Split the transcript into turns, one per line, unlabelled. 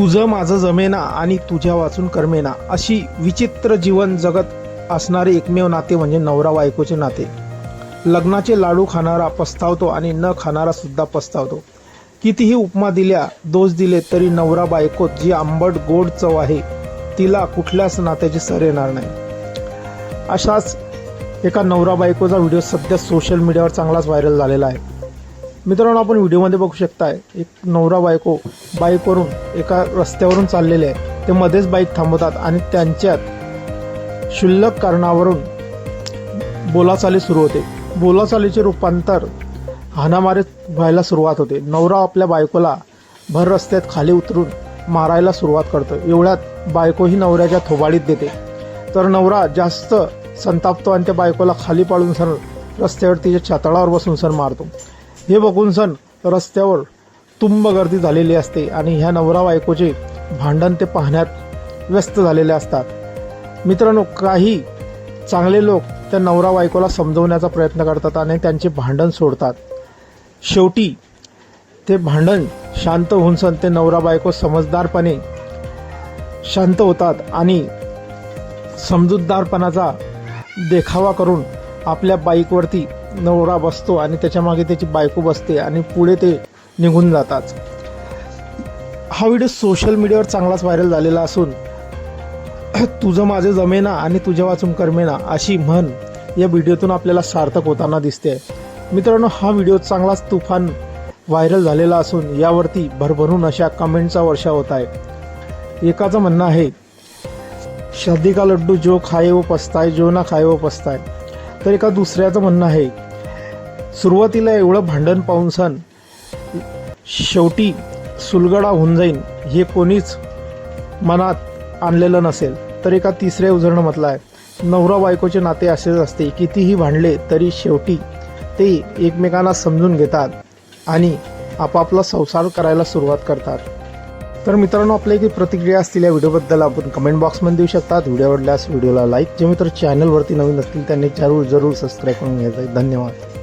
तुझं माझं जमेना आणि तुझ्या वाचून करमेना अशी विचित्र जीवन जगत असणारे एकमेव नाते म्हणजे नवरा बायकोचे नाते. लग्नाचे लाडू खाणारा पस्तावतो आणि न खाणारा सुद्धा पस्तावतो. कितीही उपमा दिल्या दोष दिले तरी नवरा बायकोत जी आंबट गोड चव आहे तिला कुठल्याच नात्याची सर येणार नाही. अशाच एका नवरा बायकोचा व्हिडिओ सध्या सोशल मीडियावर चांगलाच व्हायरल झालेला आहे. मित्रांनो आपण व्हिडिओमध्ये बघू शकताय एक नवरा बायको बाईकवरून एका रस्त्यावरून चाललेले आहे. ते मध्येच बाईक थांबवतात आणि त्यांच्यात क्षुल्लक कारणावरून बोलाचाली सुरू होते. बोलाचालीचे रूपांतर हाणामारीत व्हायला सुरुवात होते. नवरा आपल्या बायकोला भर रस्त्यात खाली उतरून मारायला सुरुवात करतो. एवढ्यात बायको ही नवऱ्याच्या थोबाडीत देते. तर नवरा जास्त संतापतो आणि त्या बायकोला खाली पाडून सर रस्त्यावर तिच्या छातळावर बसून सण मारतो. हे बघून सण रस्त्यावर तुंब गर्दी झालेली असते आणि ह्या नवरा बायकोचे भांडण ते पाहण्यात व्यस्त झालेले असतात. मित्रांनो काही चांगले लोक त्या नवरा बायकोला समजवण्याचा प्रयत्न करतात आणि त्यांचे भांडण सोडतात. शेवटी ते भांडण शांत होऊन सण ते नवरा बायको समजदारपणे शांत होतात आणि समजूतदारपणाचा देखावा करून आपल्या बाईकवरती नवरा बसतो आणि त्याच्यामागे त्याची बायको बसते आणि पुढे ते निघून जातात. हा व्हिडिओ सोशल मीडियावर चांगलाच व्हायरल झालेला असून तुझं माझं जमेना आणि तुझ्या वाचून करमेना अशी म्हण या व्हिडिओतून आपल्याला सार्थक होताना दिसते. मित्रांनो हा व्हिडिओ चांगलाच तुफान व्हायरल झालेला असून यावरती भरभरून अशा कमेंटचा वर्षा होत आहे. एकाचं म्हणणं आहे शादी का लड्डू जो खाए वो पस्ताय जो ना खाए वो पस्ताय तर एका दुसऱ्याचं म्हणणं आहे सुरुवातीला एवढं भांडण पाहून सण शेवटी सुलगडा होऊन जाईन हे कोणीच मनात आणलेलं नसेल. तर एका तिसऱ्या उदाहरणं म्हटलं आहे नवरा बायकोचे नाते असेच असते कितीही भांडले तरी शेवटी ते एकमेकांना समजून घेतात आणि आपापला संसार करायला सुरुवात करतात. तर मित्रांनो आपल्या इथे प्रतिक्रिया असतील या व्हिडिओबद्दल आपण कमेंट बॉक्समध्ये देऊ शकतात. व्हिडिओ आवडल्यास व्हिडिओला लाईक जे मित्र चॅनलवरती नवीन असतील त्यांनी जरूर जरूर सबस्क्राईब करून घ्यायचं आहे. धन्यवाद.